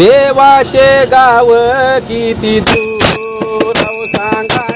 देवाचे गाव किती दूर? सांगा.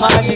많이